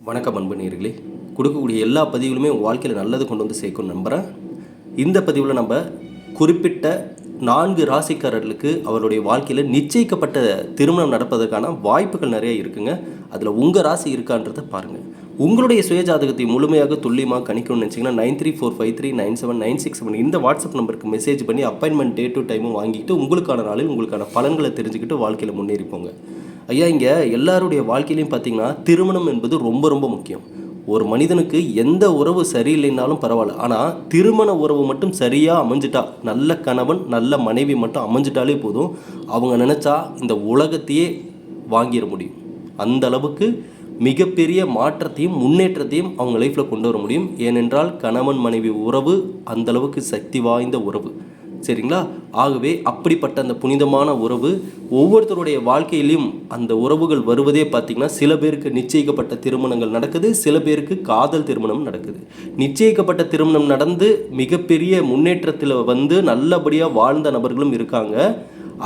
வணக்கம் அன்பு நேர்களே கொடுக்கக்கூடிய எல்லா பதிவுகளுமே வாழ்க்கையில் நல்லது கொண்டு வந்து சேர்க்கும் நம்புகிறேன் இந்த பதிவில் நம்ம குறிப்பிட்ட நான்கு ராசிக்காரர்களுக்கு அவருடைய வாழ்க்கையில் நிச்சயிக்கப்பட்ட திருமணம் நடப்பதற்கான வாய்ப்புகள் நிறைய இருக்குங்க. அதில் உங்கள் ராசி இருக்கான்றதை பாருங்கள் உங்களுடைய சுயஜாதகத்தை முழுமையாக துல்லியமாக கணிக்கணும்னு நினச்சிங்கன்னா nine three four five three nine seven nine six seven இந்த வாட்ஸ்அப் நம்பருக்கு மெசேஜ் பண்ணி அப்பாயின்மெண்ட் டே டு டைமும் வாங்கிட்டு உங்களுக்கான நாளில் உங்களுக்கான பலன்களை தெரிஞ்சுக்கிட்டு வாழ்க்கையில் முன்னேறிப்போங்க ஐயா இங்கே எல்லாருடைய வாழ்க்கையிலையும் பார்த்தீங்கன்னா திருமணம் என்பது ரொம்ப ரொம்ப முக்கியம். ஒரு மனிதனுக்கு எந்த உறவு சரியில்லைனாலும் பரவாயில்ல. ஆனால் திருமண உறவு மட்டும் சரியாக அமைஞ்சிட்டா நல்ல கணவன் நல்ல மனைவி மட்டும் அமைஞ்சிட்டாலே போதும் அவங்க நினச்சா இந்த உலகத்தையே வாங்கிட முடியும். அந்த அளவுக்கு மிகப்பெரிய மாற்றத்தையும் முன்னேற்றத்தையும் அவங்க லைஃப்பில் கொண்டு வர முடியும். ஏனென்றால் கணவன் மனைவி உறவு அந்த அளவுக்கு சக்தி வாய்ந்த உறவு. சரிங்களா? ஆகவே அப்படிப்பட்ட அந்த புனிதமான உறவு ஒவ்வொருத்தருடைய வாழ்க்கையிலையும் அந்த உறவுகள் வருவதே பார்த்திங்கன்னா சில பேருக்கு நிச்சயிக்கப்பட்ட திருமணங்கள் நடக்குது சில பேருக்கு காதல் திருமணம் நடக்குது. நிச்சயிக்கப்பட்ட திருமணம் நடந்து மிகப்பெரிய முன்னேற்றத்தில் வந்து நல்லபடியாக வாழ்ந்த நபர்களும் இருக்காங்க.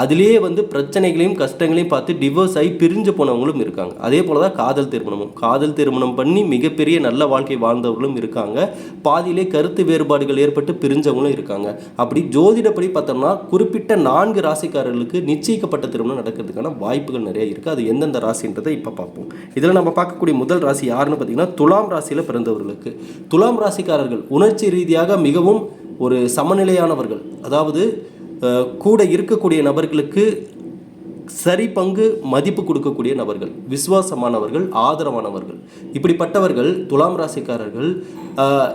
அதிலேயே வந்து பிரச்சனைகளையும் கஷ்டங்களையும் பார்த்து டிவோர்ஸ் ஆகி பிரிஞ்சு போனவங்களும் இருக்காங்க. அதே போல தான் காதல் திருமணமும். காதல் திருமணம் பண்ணி மிகப்பெரிய நல்ல வாழ்க்கை வாழ்ந்தவர்களும் இருக்காங்க. பாதியிலே கருத்து வேறுபாடுகள் ஏற்பட்டு பிரிஞ்சவங்களும் இருக்காங்க. அப்படி ஜோதிடப்படி பார்த்தோம்னா குறிப்பிட்ட நான்கு ராசிக்காரர்களுக்கு நிச்சயிக்கப்பட்ட திருமணம் நடக்கிறதுக்கான வாய்ப்புகள் நிறைய இருக்குது அது எந்தெந்த ராசின்றதை இப்போ பார்ப்போம். இதில் நம்ம பார்க்கக்கூடிய முதல் ராசி யாருன்னு பார்த்தீங்கன்னா துலாம் ராசியில் பிறந்தவர்களுக்கு. துலாம் ராசிக்காரர்கள் உணர்ச்சி ரீதியாக மிகவும் ஒரு சமநிலையானவர்கள். அதாவது கூட இருக்கக்கூடிய நபர்களுக்கு சரி பங்கு மதிப்பு கொடுக்கக்கூடிய நபர்கள் விசுவாசமானவர்கள் ஆதரவானவர்கள். இப்படிப்பட்டவர்கள் துலாம் ராசிக்காரர்கள்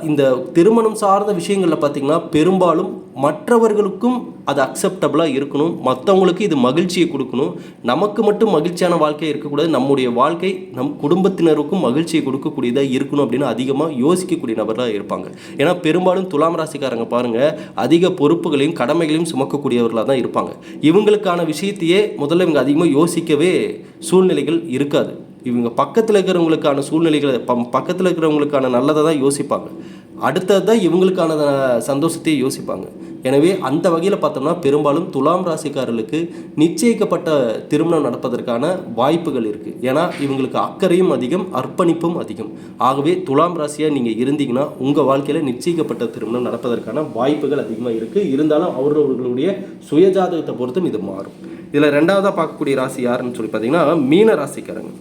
இந்த திருமணம் சார்ந்த விஷயங்களில் பார்த்திங்கன்னா பெரும்பாலும் மற்றவர்களுக்கும் அது அக்செப்டபுளாக இருக்கணும். மற்றவங்களுக்கு இது மகிழ்ச்சியை கொடுக்கணும். நமக்கு மட்டும் மகிழ்ச்சியான வாழ்க்கை இருக்கக்கூடாது. நம்முடைய வாழ்க்கை நம் குடும்பத்தினருக்கும் மகிழ்ச்சியை கொடுக்கக்கூடியதாக இருக்கணும் அப்படின்னு அதிகமாக யோசிக்கக்கூடிய நபராக இருப்பாங்க. ஏன்னா பெரும்பாலும் துலாம் ராசிக்காரங்க பாருங்கள் அதிக பொறுப்புகளையும் கடமைகளையும் சுமக்கக்கூடியவர்களாக தான் இருப்பாங்க. இவங்களுக்கான விஷயத்தையே முதல்ல இவங்க அதிகமாக யோசிக்கவே சூழ்நிலைகள் இருக்காது. இவங்க பக்கத்தில் இருக்கிறவங்களுக்கான சூழ்நிலைகளை ப பக்கத்தில் இருக்கிறவங்களுக்கான நல்லதை தான் யோசிப்பாங்க. அடுத்தது தான் இவங்களுக்கான அஹ், சந்தோஷத்தையே யோசிப்பாங்க. எனவே அந்த வகையில் பார்த்தோம்னா பெரும்பாலும் துலாம் ராசிக்காரர்களுக்கு நிச்சயிக்கப்பட்ட திருமணம் நடப்பதற்கான வாய்ப்புகள் இருக்குது ஏன்னா இவங்களுக்கு அக்கறையும் அதிகம் அர்ப்பணிப்பும் அதிகம். ஆகவே துலாம் ராசியாக நீங்கள் இருந்தீங்கன்னா உங்கள் வாழ்க்கையில் நிச்சயிக்கப்பட்ட திருமணம் நடப்பதற்கான வாய்ப்புகள் அதிகமாக இருக்குது இருந்தாலும் அவரவர்களுடைய சுயஜாதகத்தை பொறுத்தும் இது மாறும். இதில் ரெண்டாவதாக பார்க்கக்கூடிய ராசி யாருன்னு சொல்லி பார்த்தீங்கன்னா மீன ராசிக்காரங்க.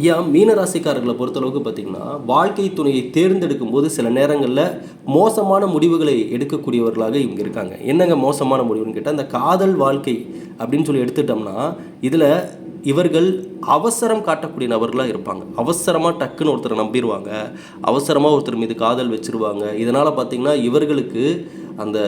ஐயா மீன ராசிக்காரர்களை பொறுத்தளவுக்கு பார்த்தீங்கன்னா வாழ்க்கை துணையை தேர்ந்தெடுக்கும் போது சில நேரங்களில் மோசமான முடிவுகளை எடுக்கக்கூடியவர்களாக இவங்க இருக்காங்க. என்னங்க மோசமான முடிவுன்னு கேட்டால் அந்த காதல் வாழ்க்கை அப்படின்னு சொல்லி எடுத்துட்டோம்னா இதில் இவர்கள் அவசரம் காட்டக்கூடிய நபர்களாக இருப்பாங்க. அவசரமாக டக்குன்னு ஒருத்தரை நம்பிடுவாங்க அவசரமாக ஒருத்தர் மீது காதல் வச்சிருவாங்க. இதனால் பார்த்தீங்கன்னா இவர்களுக்கு அந்த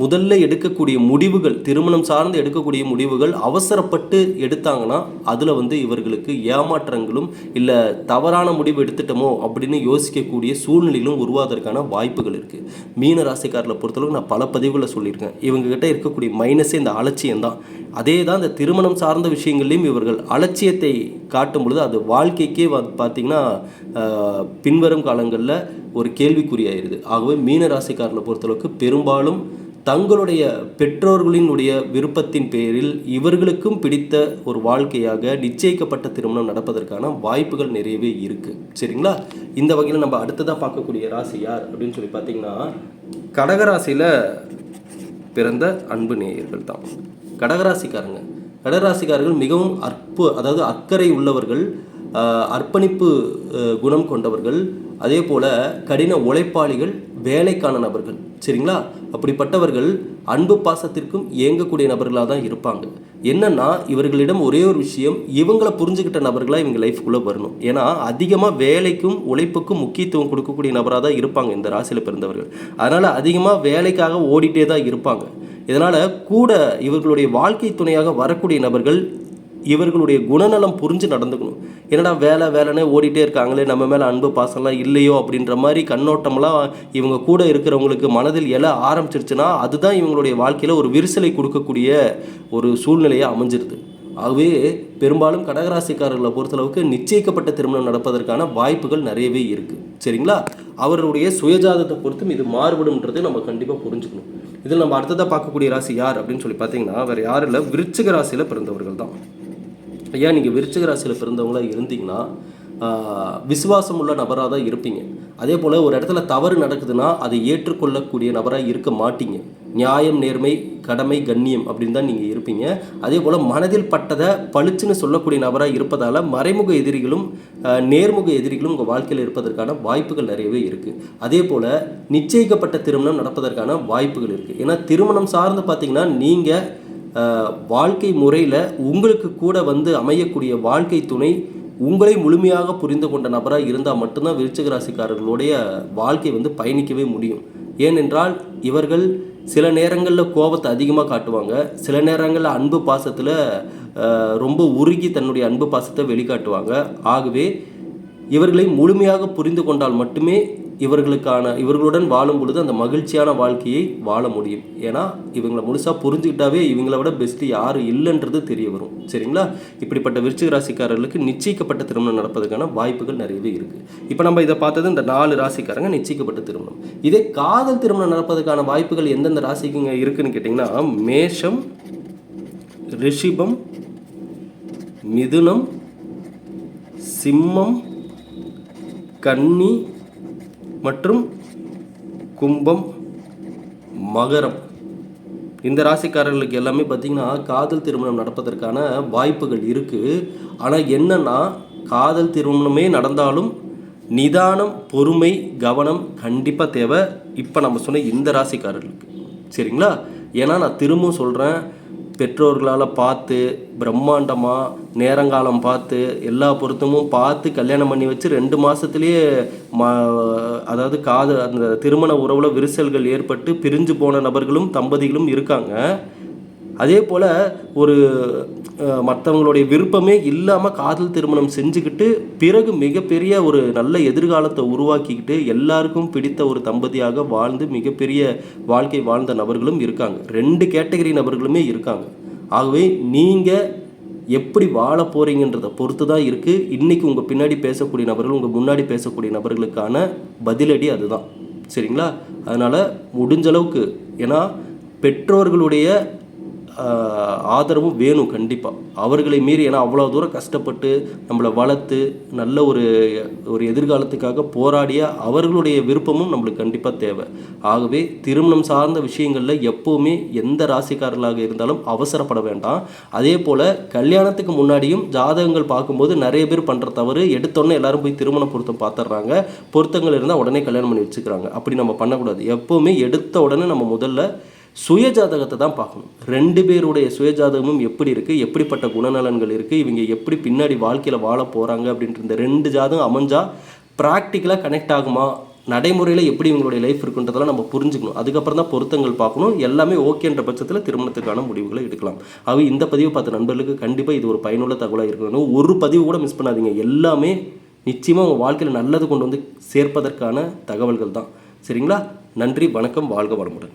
முதல்ல எடுக்கக்கூடிய முடிவுகள் திருமணம் சார்ந்து எடுக்கக்கூடிய முடிவுகள் அவசரப்பட்டு எடுத்தாங்கன்னா அதில் வந்து இவர்களுக்கு ஏமாற்றங்களும் இல்லை தவறான முடிவு எடுத்துட்டோமோ அப்படின்னு யோசிக்கக்கூடிய சூழ்நிலைகளும் உருவாவதற்கான வாய்ப்புகள் இருக்குது மீன ராசிக்காரில் பொறுத்தளவுக்கு நான் பல பதிவுகளை சொல்லியிருக்கேன். இவங்ககிட்ட இருக்கக்கூடிய மைனஸே இந்த அலட்சியம் தான். அதே தான் இந்த திருமணம் சார்ந்த விஷயங்கள்லையும் இவர்கள் அலட்சியத்தை காட்டும் பொழுது அது வாழ்க்கைக்கே பார்த்திங்கன்னா பின்வரும் காலங்களில் ஒரு கேள்விக்குறியாயிருது. ஆகவே மீன ராசிக்காரில் பொறுத்தளவுக்கு பெரும்பாலும் தங்களுடைய பெற்றோர்களினுடைய விருப்பத்தின் பேரில் இவர்களுக்கும் பிடித்த ஒரு வாழ்க்கையாக நிச்சயிக்கப்பட்ட திருமணம் நடப்பதற்கான வாய்ப்புகள் நிறையவே இருக்குது சரிங்களா? இந்த வகையில் நம்ம அடுத்ததாக பார்க்கக்கூடிய ராசி யார் அப்படின்னு சொல்லி பார்த்தீங்கன்னா கடகராசியில் பிறந்த அன்பு நேயர்கள் தான். கடகராசிக்காரங்க. கடகராசிக்காரர்கள் மிகவும் அற்பு அதாவது அக்கறை உள்ளவர்கள் அர்ப்பணிப்பு குணம் கொண்டவர்கள் அதே போல் கடின உழைப்பாளிகள் வேலைக்கான நபர்கள் சரிங்களா? அப்படிப்பட்டவர்கள் அன்பு பாசத்திற்கும் இயங்கக்கூடிய நபர்களாக தான் இருப்பாங்க. என்னன்னா இவர்களிடம் ஒரே ஒரு விஷயம் இவங்களை புரிஞ்சுக்கிட்ட நபர்களாக இவங்க லைஃப்குள்ளே வரணும். ஏன்னா அதிகமாக வேலைக்கும் உழைப்புக்கும் முக்கியத்துவம் கொடுக்கக்கூடிய நபராக தான் இருப்பாங்க இந்த ராசியில் பிறந்தவர்கள். அதனால் அதிகமாக வேலைக்காக ஓடிட்டே தான் இருப்பாங்க. இதனால் கூட இவர்களுடைய வாழ்க்கை துணையாக வரக்கூடிய நபர்கள் இவர்களுடைய குணநலம் புரிஞ்சு நடந்துக்கணும். என்னடா வேலை வேலைன்னே ஓடிட்டே இருக்காங்களே நம்ம மேலே அன்பு பாசம்லாம் இல்லையோ அப்படின்ற மாதிரி கண்ணோட்டம்லாம் இவங்க கூட இருக்கிறவங்களுக்கு மனதில் எழ ஆரம்பிச்சிருச்சுன்னா அதுதான் இவங்களுடைய வாழ்க்கையில் ஒரு விரிசலை கொடுக்கக்கூடிய ஒரு சூழ்நிலையாக அமைஞ்சிருது. ஆகவே பெரும்பாலும் கடகராசிக்காரர்களை பொறுத்தளவுக்கு நிச்சயிக்கப்பட்ட திருமணம் நடப்பதற்கான வாய்ப்புகள் நிறையவே இருக்குது சரிங்களா? அவருடைய சுயஜாதத்தை பொறுத்தும் இது மாறுபடும்ன்றதை நம்ம கண்டிப்பாக புரிஞ்சுக்கணும். இதில் நம்ம அடுத்ததாக பார்க்கக்கூடிய ராசி யார் அப்படின்னு சொல்லி பார்த்தீங்கன்னா வேறு யாரும் இல்லை விருச்சிக ராசியில் பிறந்தவர்கள் தான். ஐயா நீங்கள் விருச்சிக ராசியில் பிறந்தவங்களாக இருந்தீங்கன்னா விசுவாசம் உள்ள நபராக தான் இருப்பீங்க. அதே போல் ஒரு இடத்துல தவறு நடக்குதுன்னா அதை ஏற்றுக்கொள்ளக்கூடிய நபராக இருக்க மாட்டீங்க. நியாயம் நேர்மை கடமை கண்ணியம் அப்படின்னு தான் நீங்கள் இருப்பீங்க. அதே போல் மனதில் பட்டதை பளிச்சுன்னு சொல்லக்கூடிய நபராக இருப்பதால் மறைமுக எதிரிகளும் நேர்முக எதிரிகளும் உங்கள் வாழ்க்கையில் இருப்பதற்கான வாய்ப்புகள் நிறையவே இருக்குது அதே போல் நிச்சயிக்கப்பட்ட திருமணம் நடப்பதற்கான வாய்ப்புகள் இருக்குது ஏன்னா திருமணம் சார்ந்து பார்த்தீங்கன்னா நீங்கள் வாழ்க்கை முறையில் உங்களுக்கு கூட வந்து அமையக்கூடிய வாழ்க்கை துணை உங்களை முழுமையாக புரிந்து கொண்ட நபராக இருந்தால் மட்டும்தான் விருச்சிக ராசிக்காரர்களுடைய வாழ்க்கை வந்து பயணிக்கவே முடியும். ஏனென்றால் இவர்கள் சில நேரங்களில் கோபத்தை அதிகமாக காட்டுவாங்க. சில நேரங்களில் அன்பு பாசத்தில் ரொம்ப உருகி தன்னுடைய அன்பு பாசத்தை வெளிக்காட்டுவாங்க. ஆகவே இவர்களை முழுமையாக புரிந்து கொண்டால் மட்டுமே இவர்களுக்கான இவர்களுடன் வாழும் பொழுது அந்த மகிழ்ச்சியான வாழ்க்கையை வாழ முடியும். ஏன்னா இவங்களை முழுசாக புரிஞ்சுக்கிட்டாவே இவங்களை விட பெஸ்ட்டு யாரும் இல்லைன்றது தெரிய வரும். சரிங்களா? இப்படிப்பட்ட விருச்சிக ராசிக்காரர்களுக்கு நிச்சயிக்கப்பட்ட திருமணம் நடப்பதற்கான வாய்ப்புகள் நிறையவே இருக்குது இப்போ நம்ம இதை பார்த்தது இந்த நாலு ராசிக்காரங்க நிச்சயிக்கப்பட்ட திருமணம். இதே காதல் திருமணம் நடப்பதற்கான வாய்ப்புகள் எந்தெந்த ராசிக்குங்க இருக்குன்னு கேட்டிங்கன்னா மேஷம் ரிஷிபம் மிதுனம் சிம்மம் கன்னி மற்றும் கும்பம் மகரம். இந்த ராசிக்காரர்களுக்கு எல்லாமே பார்த்தீங்கன்னா காதல் திருமணம் நடப்பதற்கான வாய்ப்புகள் இருக்குது ஆனால் என்னன்னா காதல் திருமணமே நடந்தாலும் நிதானம் பொறுமை கவனம் கண்டிப்பாக தேவை. இப்போ நம்ம சொன்ன இந்த ராசிக்காரர்களுக்கு. சரிங்களா? ஏன்னா நான் திரும்பவும் சொல்கிறேன் பெற்றோர்களால் பார்த்து பிரம்மாண்டமாக நேரங்காலம் பார்த்து எல்லா பொருத்தமும் பார்த்து கல்யாணம் பண்ணி வச்சு ரெண்டு மாதத்துலேயே மா அதாவது காது அந்த திருமண உறவில் விரிசல்கள் ஏற்பட்டு பிரிஞ்சு போன நபர்களும் தம்பதிகளும் இருக்காங்க. அதே போல் ஒரு மற்றவங்களுடைய விருப்பமே இல்லாமல் காதல் திருமணம் செஞ்சுக்கிட்டு பிறகு மிகப்பெரிய ஒரு நல்ல எதிர்காலத்தை உருவாக்கிக்கிட்டு எல்லாருக்கும் பிடித்த ஒரு தம்பதியாக வாழ்ந்து மிகப்பெரிய வாழ்க்கை வாழ்ந்த நபர்களும் இருக்காங்க. ரெண்டு கேட்டகரி நபர்களுமே இருக்காங்க. ஆகவே நீங்கள் எப்படி வாழ போகிறீங்கன்றதை பொறுத்து தான் இருக்குது இன்றைக்கி உங்கள் பின்னாடி பேசக்கூடிய நபர்கள் உங்கள் முன்னாடி பேசக்கூடிய நபர்களுக்கான பதிலடி அதுதான். சரிங்களா? அதனால் முடிஞ்சளவுக்கு ஏன்னா பெற்றோர்களுடைய ஆதரவும் வேணும் கண்டிப்பாக அவர்களை மீறி ஏன்னா அவ்வளோ தூரம் கஷ்டப்பட்டு நம்மளை வளர்த்து நல்ல ஒரு ஒரு எதிர்காலத்துக்காக போராடிய அவர்களுடைய விருப்பமும் நம்மளுக்கு கண்டிப்பாக தேவை. ஆகவே திருமணம் சார்ந்த விஷயங்களில் எப்போவுமே எந்த ராசிக்காரர்களாக இருந்தாலும் அவசரப்பட வேண்டாம். அதே போல் கல்யாணத்துக்கு முன்னாடியும் ஜாதகங்கள் பார்க்கும்போது நிறைய பேர் பண்ணுற தவறு எடுத்தோன்னே எல்லாரும் போய் திருமண பொருத்தம் பார்த்துட்றாங்க. பொருத்தங்கள் இருந்தால் உடனே கல்யாணம் பண்ணி வச்சுக்கிறாங்க. அப்படி நம்ம பண்ணக்கூடாது. எப்போவுமே எடுத்த உடனே நம்ம முதல்ல சுய ஜாதகத்தை தான் பார்க்கணும். ரெண்டு பேருடைய சுய ஜாதகமும் எப்படி இருக்குது எப்படிப்பட்ட குணநலன்கள் இருக்குது இவங்க எப்படி பின்னாடி வாழ்க்கையில் வாழ போகிறாங்க அப்படின்ற இந்த ரெண்டு ஜாதகம் அமைஞ்சால் ப்ராக்டிக்கலாக கனெக்ட் ஆகுமா? நடைமுறையில் எப்படி இவங்களுடைய லைஃப் இருக்குன்றதெல்லாம் நம்ம புரிஞ்சுக்கணும். அதுக்கப்புறம் தான் பொருத்தங்கள் பார்க்கணும். எல்லாமே ஓகேன்ற பட்சத்தில் திருமணத்துக்கான முடிவுகளை எடுக்கலாம். அவை இந்த பதிவு பார்த்த நண்பர்களுக்கு கண்டிப்பாக இது ஒரு பயனுள்ள தகவலாக இருக்கணும் ஒரு பதிவு கூட மிஸ் பண்ணாதீங்க. எல்லாமே நிச்சயமாக உங்கள் வாழ்க்கையில் நல்லது கொண்டு வந்து சேர்ப்பதற்கான தகவல்கள் தான். சரிங்களா? நன்றி வணக்கம் வாழ்க வளமுடன்.